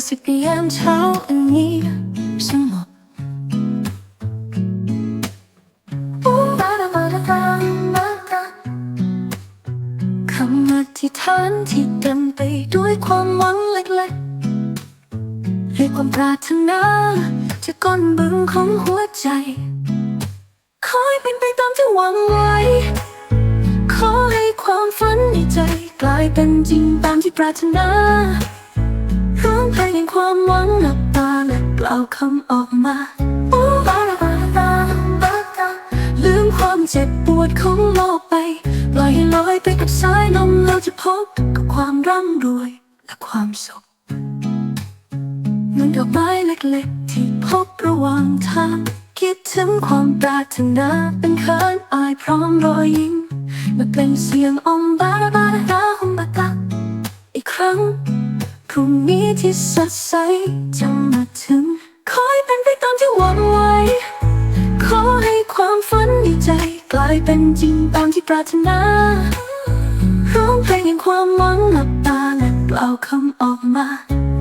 ระสิบยามเช้าอันนี้สงบอู้บาดาบาดาบาบาดาคำอธิษฐานที่เต็มไปด้วยความหวังเล็กๆให้ความปรารถนาจากก้นบึงของหัวใจขอให้เป็นไปตามที่หวังไว้ ขอให้ความฝันในใจ กลายเป็นจริงตามที่ปรารถนา เพลงแห่งความหวังหลับตาและกล่าวคำออกมาบ้าราบาราบาบาตาลืมความเจ็บปวดของโลกไปปล่อยให้ลอยไปกับสายลมเราจะพบกับความร่ำรวยและความสุขเหมือนดอกไม้เล็กๆ ที่พบระหว่างทางคิดถึงความปรารถนาเป็นเขินอายพร้อมรอยยิ้มมาเป็นเสียงอมบาราบาราดาฮมบาตาอีกครั้ง พรุ่งนี้ที่สดใสจะมาถึงขอให้เป็นไปตามที่หวังไว้ ขอให้ความฝันในใจ กลายเป็นจริงตามที่ปรารถนาร้องเพลงแห่งความหวังหลับตาและกล่าวคำออกมา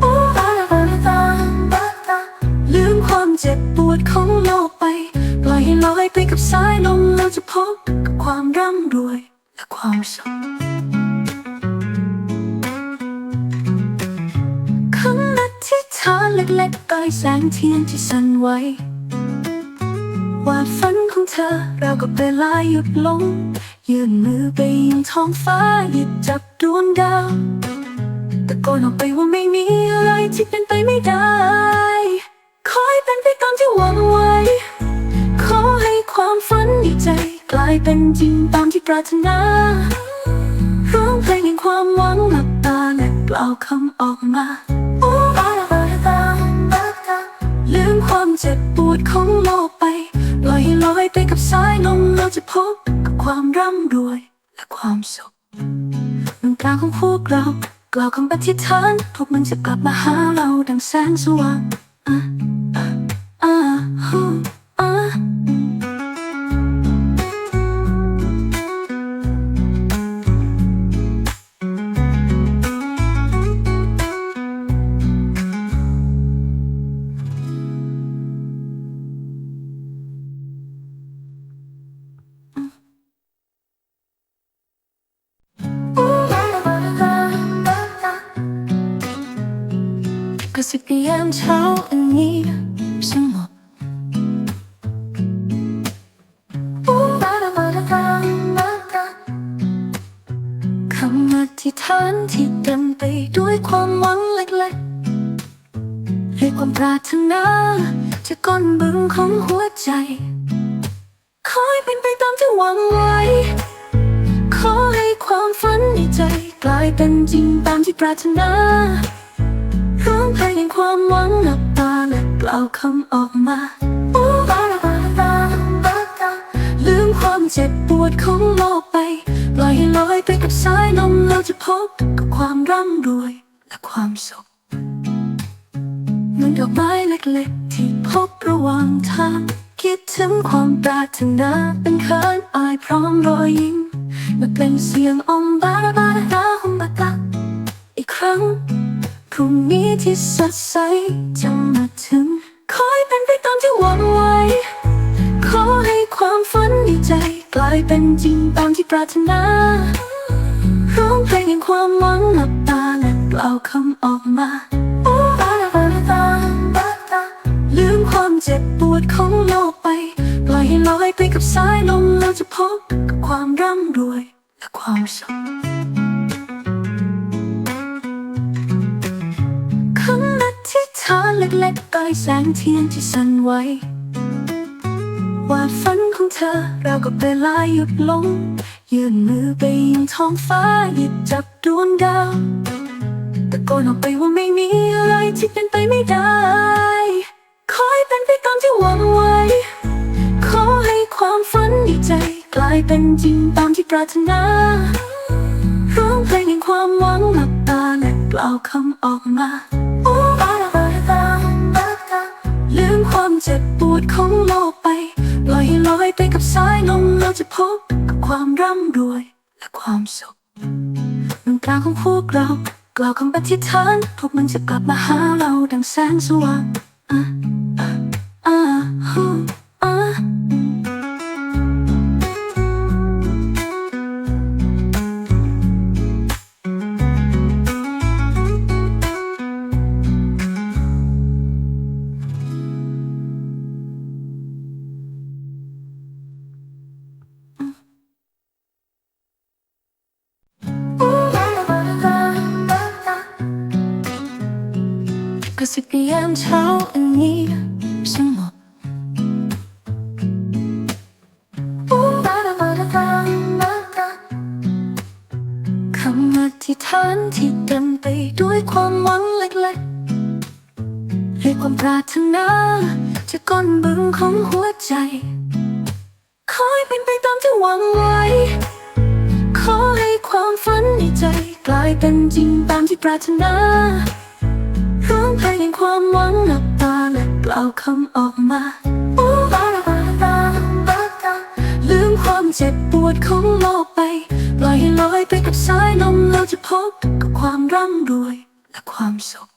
โอ้บาราบาราตาบาตาลืมความเจ็บปวดของโลกไป ปล่อยให้ลอยไปกับสายลมเราจะพบกับความร่ำรวยและความสุขำอธิษฐานเล็กๆใต้แสงเทียนที่สั่นไหวว่าฝันของเธอเรากับเวลาหยุดลง ยื่นมือไปยังท้องฟ้าหยิบจับดวงดาวตะโกนออกไปว่าไม่มีอะไรที่เป็นไปไม่ได้ขอให้เป็นไปตามที่หวังไว้ ขอให้ความฝันในใจ กลายเป็นจริงตามที่ปรารถนาร้องเพลงแห่งความหวังหลับตาและกล่าวคำออกมา เจ็บปวดของโลกไปลอยลอยไปกับสายลมเราจะพบกับความร่ำรวยและความสุขดวงตาของพวกเรากล่าวคำปฏิทานพวกมันจะกลับมาหาเราดังแสงสว่างอะอะอะ เช้าอันนี้สงบคำอธิษฐานที่เต็มไปด้วยความหวังเล็กๆให้ความปรารถนาจากก้นบึงของหัวใจขอให้เป็นไปตามที่หวังไว้ ขอให้ความฝันในใจ กลายเป็นจริงตามที่ปรารถนา เพลงแห่งความหวังหลับตาและกล่าวคำออกมาโอ้บาราบาราบาบาตาลืมความเจ็บปวดของโลกไปปล่อยให้ลอยไปกับสายลมเราจะพบกับความร่ำรวยและความสุขเหมือนดอกไม้เล็กๆ ที่พบระหว่างทางคิดถึงความปรารถนาเป็นเขินอายพร้อมรอยยิ้มมาเป็นเสียงอมบาราบาราดาฮมบาตาอีกครั้ง รุ่งนี้ที่สดใสจะมาถึงขอให้เป็นไปตามที่หวังไว้ ขอให้ความฝันในใจ กลายเป็นจริงตามที่ปรารถนา ร้องเพลงแห่งความหวังหลับตาและกล่าวคำออกมาโอ้บาราบาราตาบาตาลืมความเจ็บปวดของโลกไป ปล่อยให้ลอยไปกับสายลมเราจะพบกับความร่ำรวยและความสุข เล็กๆใต้แสงเทียนที่สั่นไหวว่าฝันของเธอเรากับเวลาหยุดลง ยื่นมือไปยังท้องฟ้าหยิบจับดวงดาวตะโกนออกไปว่าไม่มีอะไรที่เป็นไปไม่ได้ขอให้เป็นไปตามที่หวังไว้ ขอให้ความฝันในใจ กลายเป็นจริงตามที่ปรารถนา ร้องเพลงแห่งความหวังหลับตาและกล่าวคำออกมาโอ้บาราบา เจ็บปวดของโลกไปลอยให้ลอยไปกับสายลมเราจะพบกับความร่ำรวยและความสุขดวงตาของพวกเรากล่าวคำปฏิฐานพวกมันจะกลับมาหาเราดังแสงสว่างอะอะอะฮู้อะกระามเช้าอันนี้สงบคำอธิษฐานที่เต็มไปด้วยความหวังเล็กๆให้ความปรารถนาจะก้นบึงของหัวใจขอให้เป็นไปตามที่หวังไว้ ขอให้ความฝันในใจ กลายเป็นจริงตามที่ปรารถนา ร้องเพลงแห่งความหวังหลับตาและกล่าวคำออกมาโอ้บาราบาราบาตาลืมความเจ็บปวดของโลกไปปล่อยให้ลอยไปกับสายลมเราจะพบกับความร่ำรวยและความสุข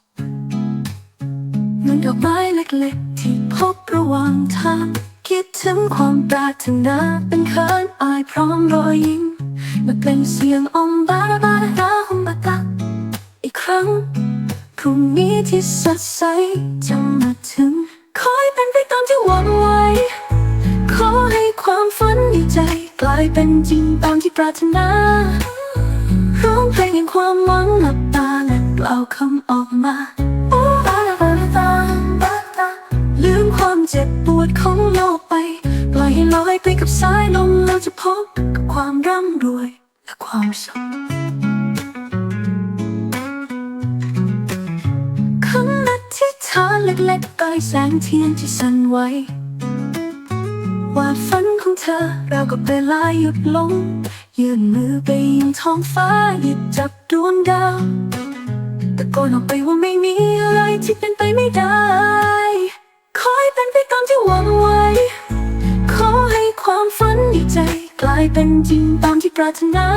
เหมือนดอกไม้เล็กๆ ที่พบระหว่างทาง คิดถึงความปรารถนาเป็นเขินอายพร้อมรอยยิ้มมาเป็นเสียงอมบาราบาราฮมบาตาอีกครั้ง พรุ่งนี้ที่สดใสจะมาถึงขอให้เป็นไปตามที่หวังไว้ ขอให้ความฝันในใจ กลายเป็นจริงตามที่ปรารถนาร้องเพลงแห่งความหวังหลับตาและกล่าวคำออกมาโอ้บาราบาราตาบาตาลืมความเจ็บปวดของโลกไป ปล่อยให้ลอยไปกับสายลมเราจะพบกับความร่ำรวยและความสุข ฐานเล็กๆก้อยแสงเทียนที่สั่นไหวว่าฝันของเธอเรากับเวลาหยุดลง ยื่นมือไปยังท้องฟ้าหยิบจับดวงดาวตะโกนออกไปว่าไม่มีอะไรที่เป็นไปไม่ได้ขอให้เป็นไปตามที่หวังไว้ ขอให้ความฝันในใจ กลายเป็นจริงตามที่ปรารถนา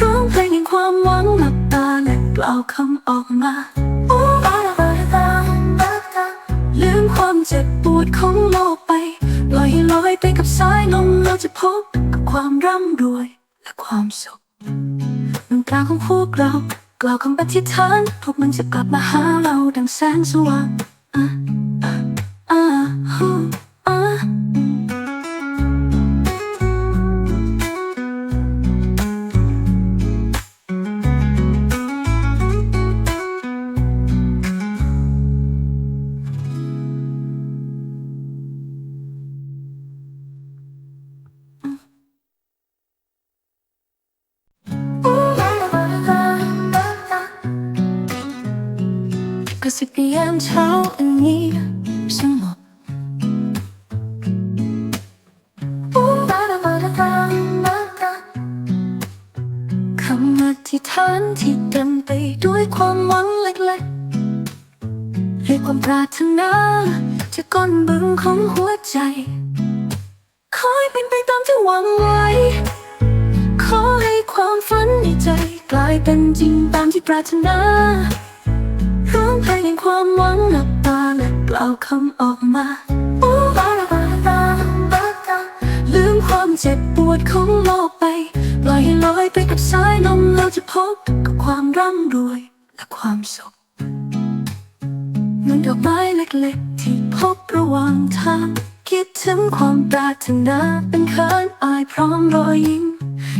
ร้องเพลงแห่งความหวังหลับตาและกล่าวคำออกมา ลืมความเจ็บปวดของโลกไปลอยให้ลอยไปกับสายลมเราจะพบกับความร่ำรวยและความสุขตรงกลางของพวกเรากล่าวคำปฏิฐานพวกมันจะกลับมาหาเราดังแสงสว่างอะอะอะ ฮู้อะกระสิบยามเช้าอันนี้สงบคำอธิษฐานที่เต็มไปด้วยความหวังเล็กๆให้ความปรารถนาจะก้นบึงของหัวใจขอให้เป็นไปตามที่หวังไว้ ขอให้ความฝันในใจ กลายเป็นจริงตามที่ปรารถนา ร้องเพลงแห่งความหวังหลับตาและกล่าวคำออกมาบ้าราบาราตาบตาลืมความเจ็บปวดของโลกไปปล่อยให้ลอยไปกับสายลมเราจะพบกับความร่ำรวยและความสุขเหมือนดอกไม้เล็กๆ ที่พบระหว่างทาง คิดถึงความปรารถนาเป็นเขินอายพร้อมรอยยิ้ม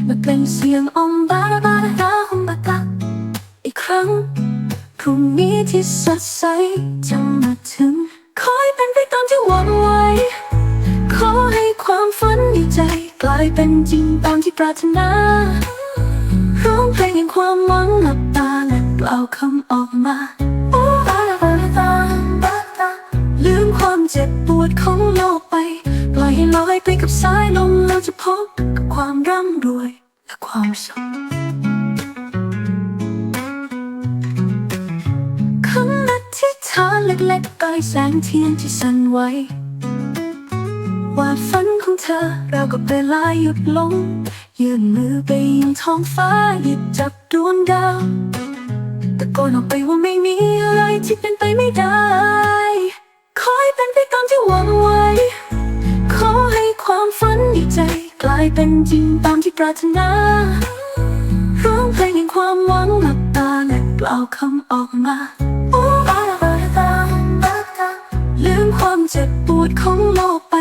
มาเป็นเสียงอมบาราบาราฮมบาตาอีกครั้ง พรุ่งนี้ที่สดใสจะมาถึงขอให้เป็นไปตามที่หวังไว้ ขอให้ความฝันในใจกลายเป็นจริงตามที่ปรารถนาร้องเพลงแห่งความหวังหลับตาและกล่าวคำออกมาโอ้บาราบาราตาบาตาลืมความเจ็บปวดของโลกไป ปล่อยให้ลอยไปกับสายลมเราจะพบกับความร่ำรวยและความสุขาเล็กๆก้อยแสงเทียนที่สั่นไหวว่าฝันของเธอเรากับเวลาหยุดลง ยื่นมือไปยังท้องฟ้าหยิบจับดวงดาวตะโกนออกไปว่าไม่มีอะไรที่เป็นไปไม่ได้ขอให้เป็นไปตามที่หวังไว้ ขอให้ความฝันในใจ กลายเป็นจริงตามที่ปรารถนาร้องเพลงแห่งความหวังหลับตาและกล่าวคำออกมา เจ็บปวดของโลกไป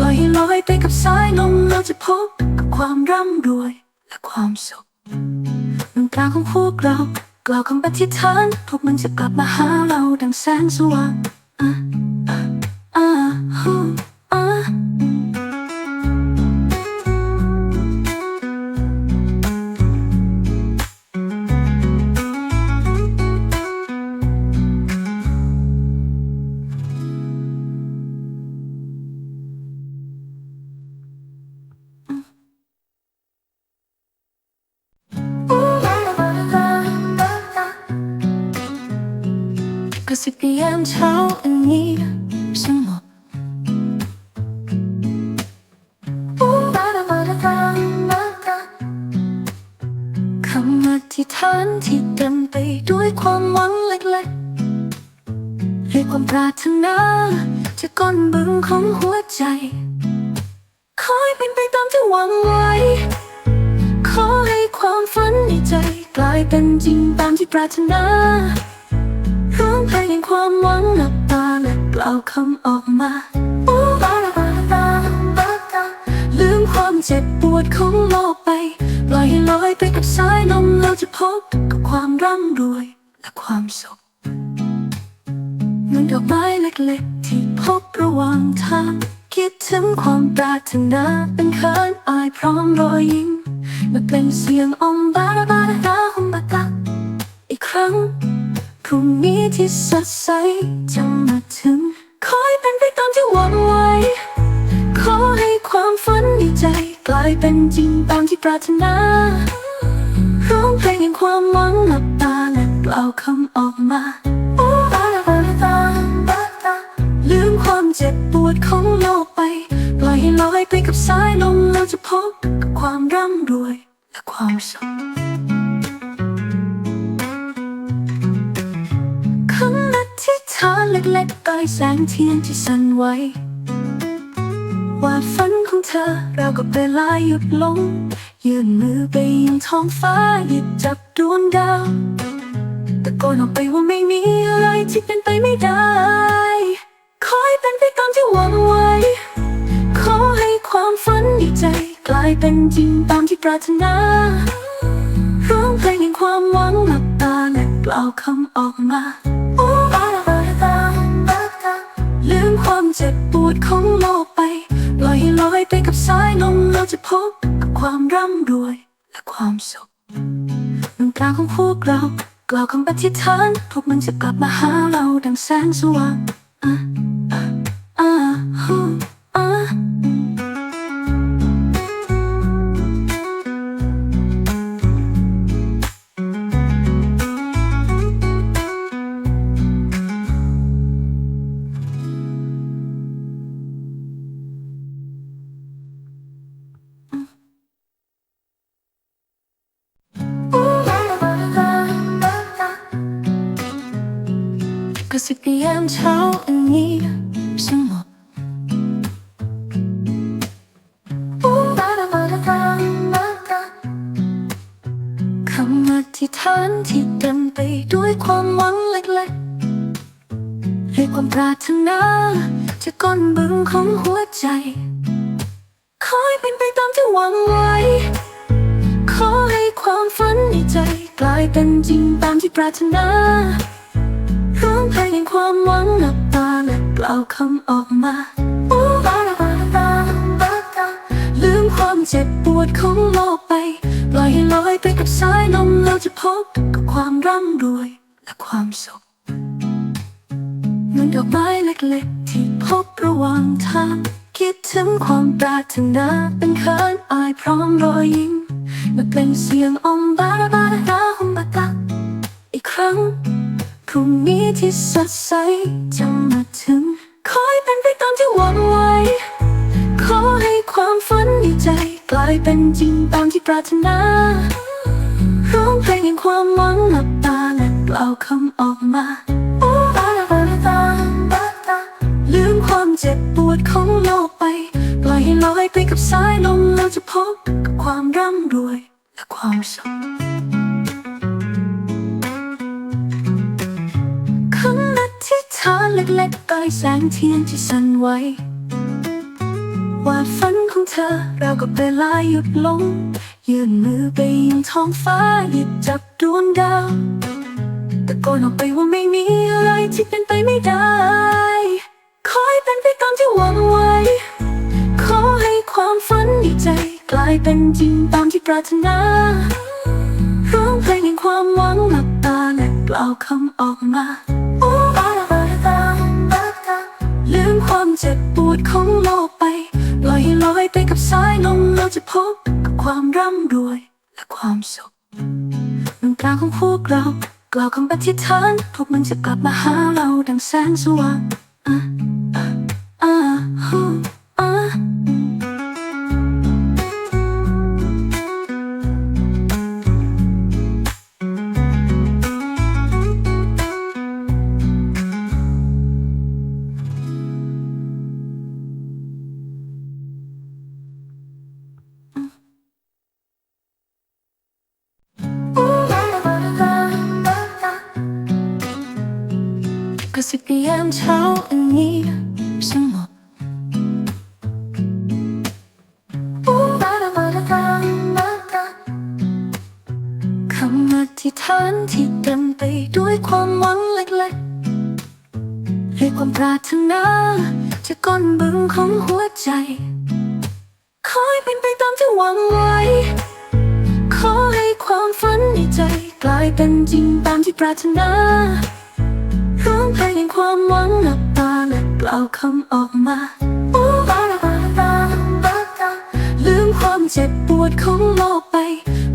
ลอยให้ลอยไปกับสายลมเราจะพบกับความร่ำรวยและความสุขน้ำตาของพวกเรากล่าวคำปฏิทานพวกมันจะกลับมาหาเราดังแสงสว่างอะอะ เช้าอันนี้สงบคำอธิษฐานที่เต็มไปด้วยความหวังเล็กๆให้ความปรารถนาจะก้นบึงของหัวใจขอให้เป็นไปตามที่หวังไว้ ขอให้ความฝันในใจ กลายเป็นจริงตามที่ปรารถนา เพลงแห่งความหวังหลับตาและกล่าวคำออกมาลืมความเจ็บปวดของโลกไปปล่อยให้ลอยไปกับสายลมเราจะพบกับความร่ำรวยและความสุขเหมือนดอกไม้เล็กๆ ที่พบระหว่างทางคิดถึงความปรารถนาเป็นเขินอายพร้อมรอยยิ้มมาเป็นเสียงอมบาบาดาฮมบาตาอีกครั้ง รุ่งนี้ที่สดใสจะมาถึงขอให้เป็นไปตามที่หวังไว้ ขอให้ความฝันในใจ กลายเป็นจริงตามที่ปรารถนา ร้องเพลงแห่งความหวังหลับตาและกล่าวคำออกมาโอ้บาบาบาบาบาลืมความเจ็บปวดของโลกไป ปล่อยให้ลอยไปกับสายลมเราจะพบกับความร่ำรวยและความสุขำอธิษฐานเล็กๆใต้แสงเทียนที่สั่นไหวว่าฝันของเธอเรากับเวลาหยุดลง ยื่นมือไปยังท้องฟ้าหยิบจับดวงดาวตะโกนออกไปว่าไม่มีอะไรที่เป็นไปไม่ได้ขอให้เป็นไปตามที่หวังไว้ ขอให้ความฝันในใจ กลายเป็นจริงตามที่ปรารถนา ร้องเพลงแห่งความหวังหลับตาและกล่าวคำออกมา เจ็บปวดของโลกไปลอยให้ลอยไปกับสายลมเราจะพบกับความร่ำรวยและความสุขน้ำตาของพวกเรากล่าวคำปฏิฐานพวกมันจะกลับมาหาเราดังแสงสว่างอะอะอะ ฮู้อะกยามเช้าอันนี้สงบคำอธิษฐานที่เต็มไปด้วยความหวังเล็กๆให้ความปรารถนาจะก้นบึงของหัวใจขอให้เป็นไปตามที่หวังไว้ ขอให้ความฝันในใจ กลายเป็นจริงตามที่ปรารถนา พลงแห่งความหวังหลับตาและกล่าวคำออกมาโอ้บาบาบาบาบาลืมความเจ็บปวดของโลกไปปล่อยให้ลอยไปกับสายลมเราจะพบกับความร่ำรวยและความสุขเหมือนดอกไม้เล็กๆ ที่พบระหว่างทาง คิดถึงความปรารถนาเป็นเขินอายพร้อมรอยยิ้มมาเป็นเสียงอมบาบาบาตา พรุ่งนี้ที่สดใสจะมาถึงขอให้เป็นไปตามที่หวังไว้ ขอให้ความฝันในใจ กลายเป็นจริงตามที่ปรารถนาร้องเพลงแห่งความหวังหลับตาและกล่าวคำออกมาโอ้บาราบาราตาบาตาลืมความเจ็บปวดของโลกไป ปล่อยให้ลอยไปกับสายลมเราจะพบกับความร่ำรวยและความสุข ฐานเล็กๆใกล้แสงเทียนที่สั่นไหวว่าฝันของเธอเรากับเวลาหยุดลง ยื่นมือไปยังท้องฟ้าหยิบจับดวงดาวตะโกนออกไปว่าไม่มีอะไรที่เป็นไปไม่ได้ขอให้เป็นไปตามที่หวังไว้ ขอให้ความฝันในใจ กลายเป็นจริงตามที่ปรารถนาร้องเพลงแห่งความหวังหลับตาและกล่าวคำออกมาโลืมความเจ็บปวดของโลกไปลอยลอยไปกับสายลมเราจะพบกับความร่ำรวยและความสุขมันกลางของพวกเรากล่าวคำปฏิฐานพวกมันจะกลับมาหาเราดังแสงสว่างอะอะอะ สิบยามเช้าอันนี้สงบคำอธิษฐานที่เต็มไปด้วยความหวังเล็กๆให้ความปรารถนาจากก้นบึงของหัวใจขอให้เป็นไปตามที่หวังไว้ ขอให้ความฝันในใจ กลายเป็นจริงตามที่ปรารถนา เพลงแห่งความหวังหลับตาและกล่าวคำออกมาลืมความเจ็บปวดของโลกไป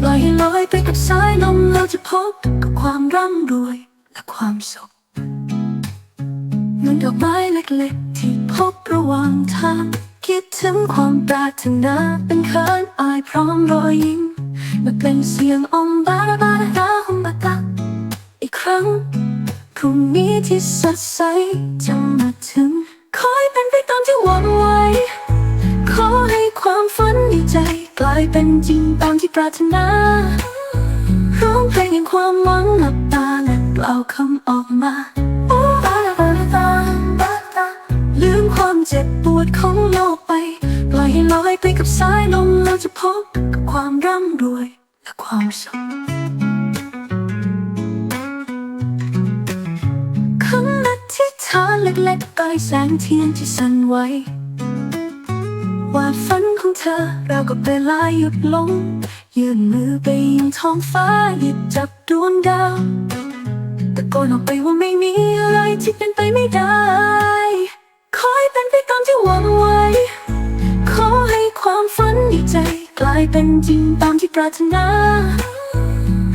ปล่อยให้ลอยไปกับสายลมเราจะพบกับความร่ำรวยและความสุขเหมือนดอกไม้เล็กๆ ที่พบระหว่างทาง คิดถึงความปรารถนาเป็นเคินอายพร้อมรอยยิ้มมาเป็นเสียงอมบาราบาราตาฮมบาตาอีกครั้ง พรุ่งนี้ที่สดใสจะมาถึงขอให้เป็นไปตามที่หวังไว้ ขอให้ความฝันในใจกลายเป็นจริงตามที่ปรารถนาร้องเพลงแห่งความหวังหลับตาและกล่าวคำออกมาโอ้บาราบาราตาบาตาลืมความเจ็บปวดของโลกไป ปล่อยให้ลอยไปกับสายลมเราจะพบกับความร่ำรวยและความสุข ล็กๆใกล้แสงเทียนที่สั่นไหวว่าฝันของเธอเรากับเวลายหยุดลง ยื่นมือไปยังท้องฟ้าหยิบจับดวงดาวตะโกนออกไปว่าไม่มีอะไรที่เป็นไปไม่ได้ขอให้เป็นไปตามที่หวังไว้ ขอให้ความฝันในใจ กลายเป็นจริงตามที่ปรารถนา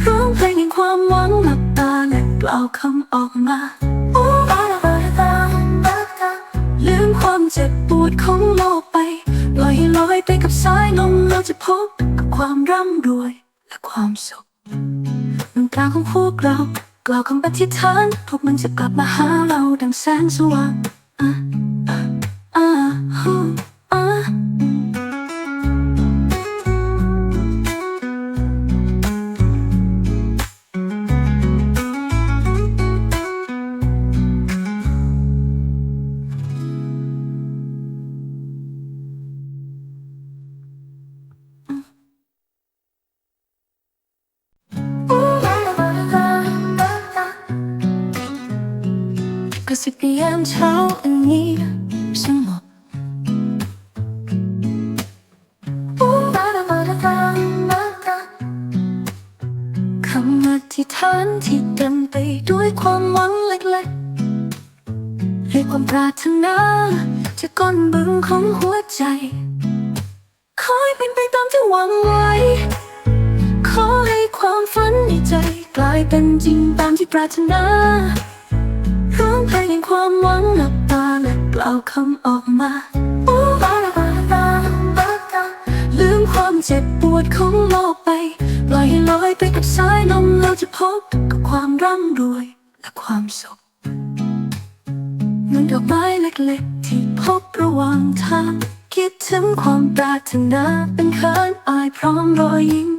ร้องเพลงแห่งความหวังหลับตาและกล่าวคำออกมา ลืมความเจ็บปวดของโลกไปลอยลอยไปกับสายลมเราจะพบกับความร่ำรวยและความสุขมันกลางของพวกเรากล่าวคำปฏิฐานพวกมันจะกลับมาหาเราดังแสงสว่างอะอะอะ ฮู้อะกยามเช้าอันนี้สงบคำอธิษฐานที่เต็มไปด้วยความหวังเล็กๆ ให้ความปรารถนาจากก้นบึงของหัวใจขอให้เป็นไปตามที่หวังไว้ ขอให้ความฝันในใจ กลายเป็นจริงตามที่ปรารถนา เพลงแห่งความหวังหลับตาและกล่าวคำออกมาลืมความเจ็บปวดของโลกไปปล่อยให้ลอยไปกับสายลมเราจะพบกับความร่ำรวยและความสุขเหมือนดอกไม้เล็กๆ ที่พบระหว่างทางคิดถึงความปรารถนาเป็นเขินอายพร้อมรอยยิ้ม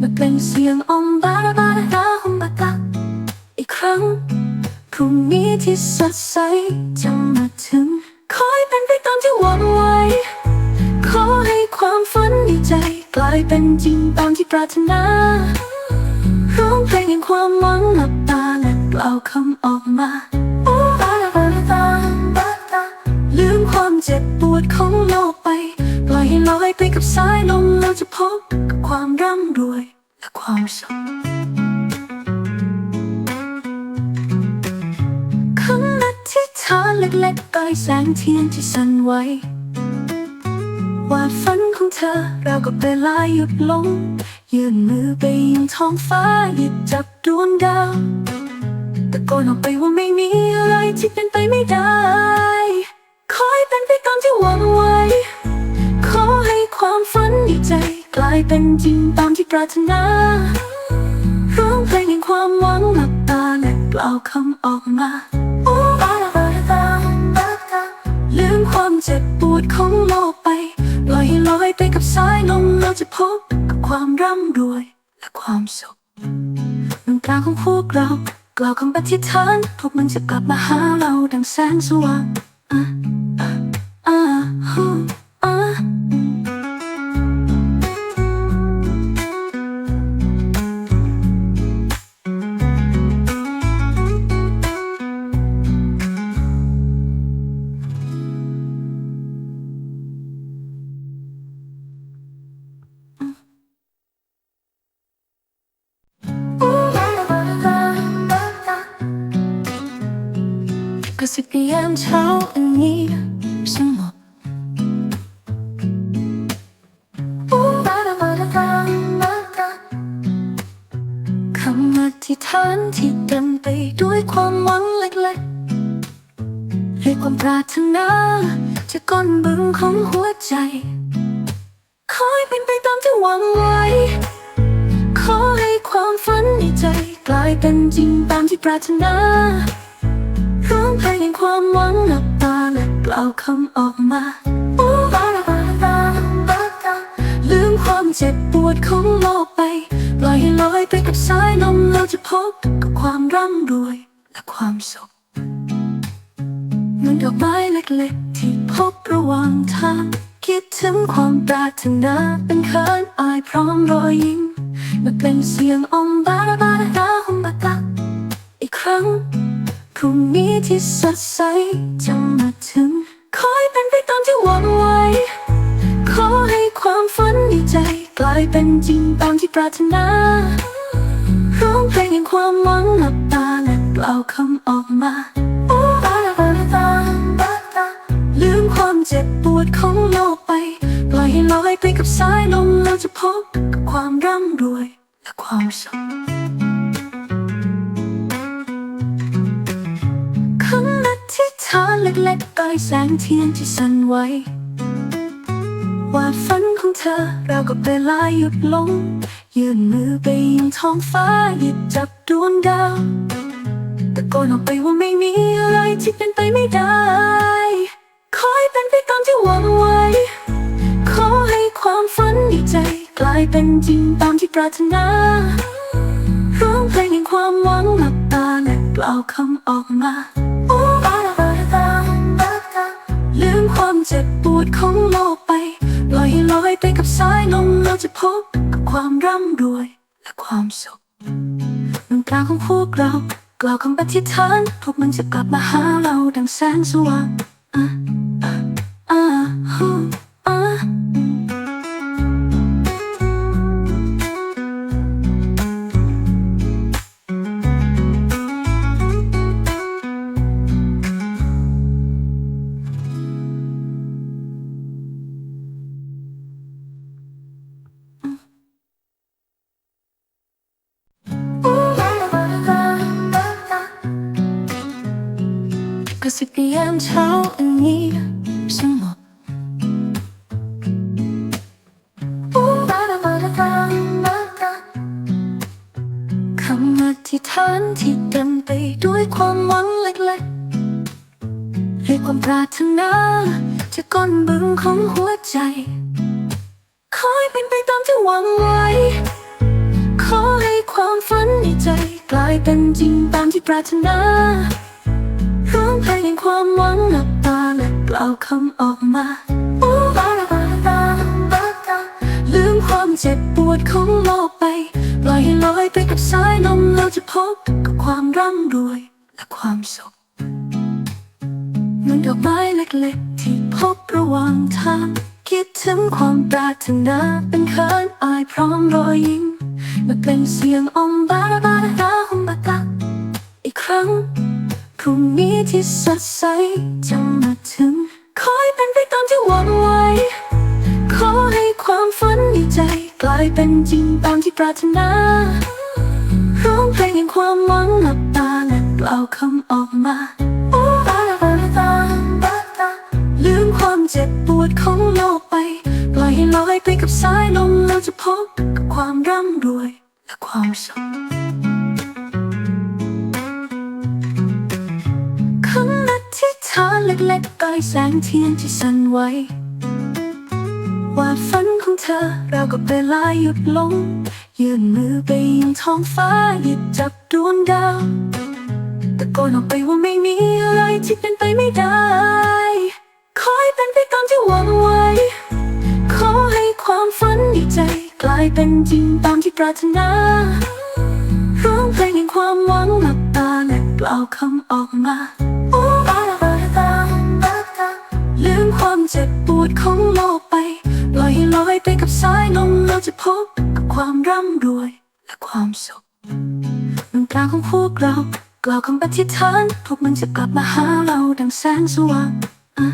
มาเป็นเสียงอมบาราบาราดาฮมบาตาอีกครั้ง รุ่งนี้ที่สดใสจะมาถึงขอให้เป็นไปตามที่หวังไว้ ขอให้ความฝันในใจ กลายเป็นจริงตามที่ปรารถนา ร้องเพลงแห่งความหวังหลับตาและกล่าวคำออกมาโอ้บาราบาตาบาตาลืมความเจ็บปวดของโลกไป ปล่อยให้ลอยไปกับสายลมเราจะพบกับความร่ำรวยและความสุข ธิษฐานเล็กๆใกล้แสงเทียนที่สั่นไหวว่าฝันของเธอเรากับเวลาหยุดลง ยื่นมือไปยังท้องฟ้าหยิบจับดวงดาวตะโกนออกไปว่าไม่มีอะไรที่เป็นไปไม่ได้ขอให้เป็นไปตามที่หวังไว้ ขอให้ความฝันในใจ กลายเป็นจริงตามที่ปรารถนาร้องเพลงแห่งความหวังหลับตาและกล่าวคำออกมา ลืมความเจ็บปวดของโลกไปลอยลอยไปกับสายลมเราจะพบกับความร่ำรวยและความสุขน้ำตาของพวกเรากล่าวคำปฏิฐานพวกมันจะกลับมาหาเราดังแสงสว่างอะอะอะ ความปรารถนาจะก้นบึงของหัวใจขอให้เป็นไปตามที่หวังไว้ ขอให้ความฝันในใจ กลายเป็นจริงตามที่ปรารถนาร้องเพลงแห่งความหวังหลับตาและกล่าวคำออกมาโอ้บาราบาราตาบาตาลืมความเจ็บปวดของโลกไปปล่อยให้ลอยไปกับสายลมเราจะพบกับความร่ำรวยและความสุข เหมือนดอกไม้เล็กๆ ที่พบระหว่างทาง คิดถึงความปรารถนาเป็นเขินอายพร้อมรอยยิ้มมาเป็นเสียงอมบาราบาราดาฮมบาตาอีกครั้งพรุ่งนี้ที่สดใสจะมาถึงขอให้เป็นไปตามที่หวังไว้ ขอให้ความฝันในใจ กลายเป็นจริงตามที่ปรารถนาร้องเพลงแห่งความหวังหลับตาและกล่าวคำออกมา เจ็บปวดของโลกไป ปล่อยให้ลอยไปกับสายลมเราจะพบกับความร่ำรวยและความสุขคำอธิษฐานเล็กๆใกล้แสงเทียนที่สั่นไหวว่าฝันของเธอเรากับเวลาหยุดลง ยื่นมือไปยังท้องฟ้าหยิบจับดวงดาวตะโกนออกไปว่าไม่มีอะไรที่เป็นไปไม่ได้ ขอให้เป็นไปตามที่หวังไว้ ขอให้ความฝันในใจ กลายเป็นจริงตามที่ปรารถนา ร้องเพลงแห่งความหวังหลับตาและกล่าวคำออกมาโอ้บาราบาราตาบาตาลืมความเจ็บปวดของโลกไปปล่อยลอยไปกับสายลมเราจะพบกับความร่ำรวยและความสุขน้ำตาของพวกเรากล่าวคำปฏิฐานพวกมันจะกลับมาหาเราดังแสงสว่าง อะอ่ เช้าอันนี้สงบคำอธิษฐานที่เต็มไปด้วยความหวังเล็กๆให้ความปรารถนาจะก้นบึงของหัวใจขอให้เป็นไปตามที่หวังไว้ ขอให้ความฝันในใจ กลายเป็นจริงตามที่ปรารถนา ร้องเพลงแห่งความหวังหลับตาและกล่าวคำออกมาโอ้บาราบาราบาตาลืมความเจ็บปวดของโลกไปปล่อยให้ลอยไปกับสายลมเราจะพบกับความร่ำรวยและความสุขเหมือนดอกไม้เล็กๆ ที่พบระหว่างทาง คิดถึงความปรารถนาเป็นเคินอายพร้อมรอยยิ้มมาเป็นเสียงอมบาราบาราดาฮมบาตาอีกครั้ง พรุ่งนี้ที่สดใสจะมาถึงขอให้เป็นไปตามที่หวังไว้ ขอให้ความฝันในใจกลายเป็นจริงตามที่ปรารถนาร้องเพลงแห่งความหวังหลับตาและกล่าวคำออกมาโอ้บาราบาราตาบาตาลืมความเจ็บปวดของโลกไป ปล่อยให้ลอยไปกับสายลมเราจะพบกับความร่ำรวยและความสุขำอธิษฐานเล็กๆใกล้แสงเทียนที่สั่นไหวว่าฝันของเธอเรากับเวลาหยุดลง ยื่นมือไปยังท้องฟ้าหยิบจับดวงดาวตะโกนออกไปว่าไม่มีอะไรที่เป็นไปไม่ได้ขอให้เป็นไปตามที่หวังไว้ ขอให้ความฝันในใจ กลายเป็นจริงตามที่ปรารถนาร้องเพลงแห่งความหวังหลับตาและกล่าวคำออกมา ลืมความเจ็บปวดของโลกไปลอยให้ลอยไปกับสายลมเราจะพบกับความร่ำรวยและความสุขดวงตาของพวกเรากล่าวคำอธิษฐานพวกมันจะกลับมาหาเราดังแสงสว่างอะ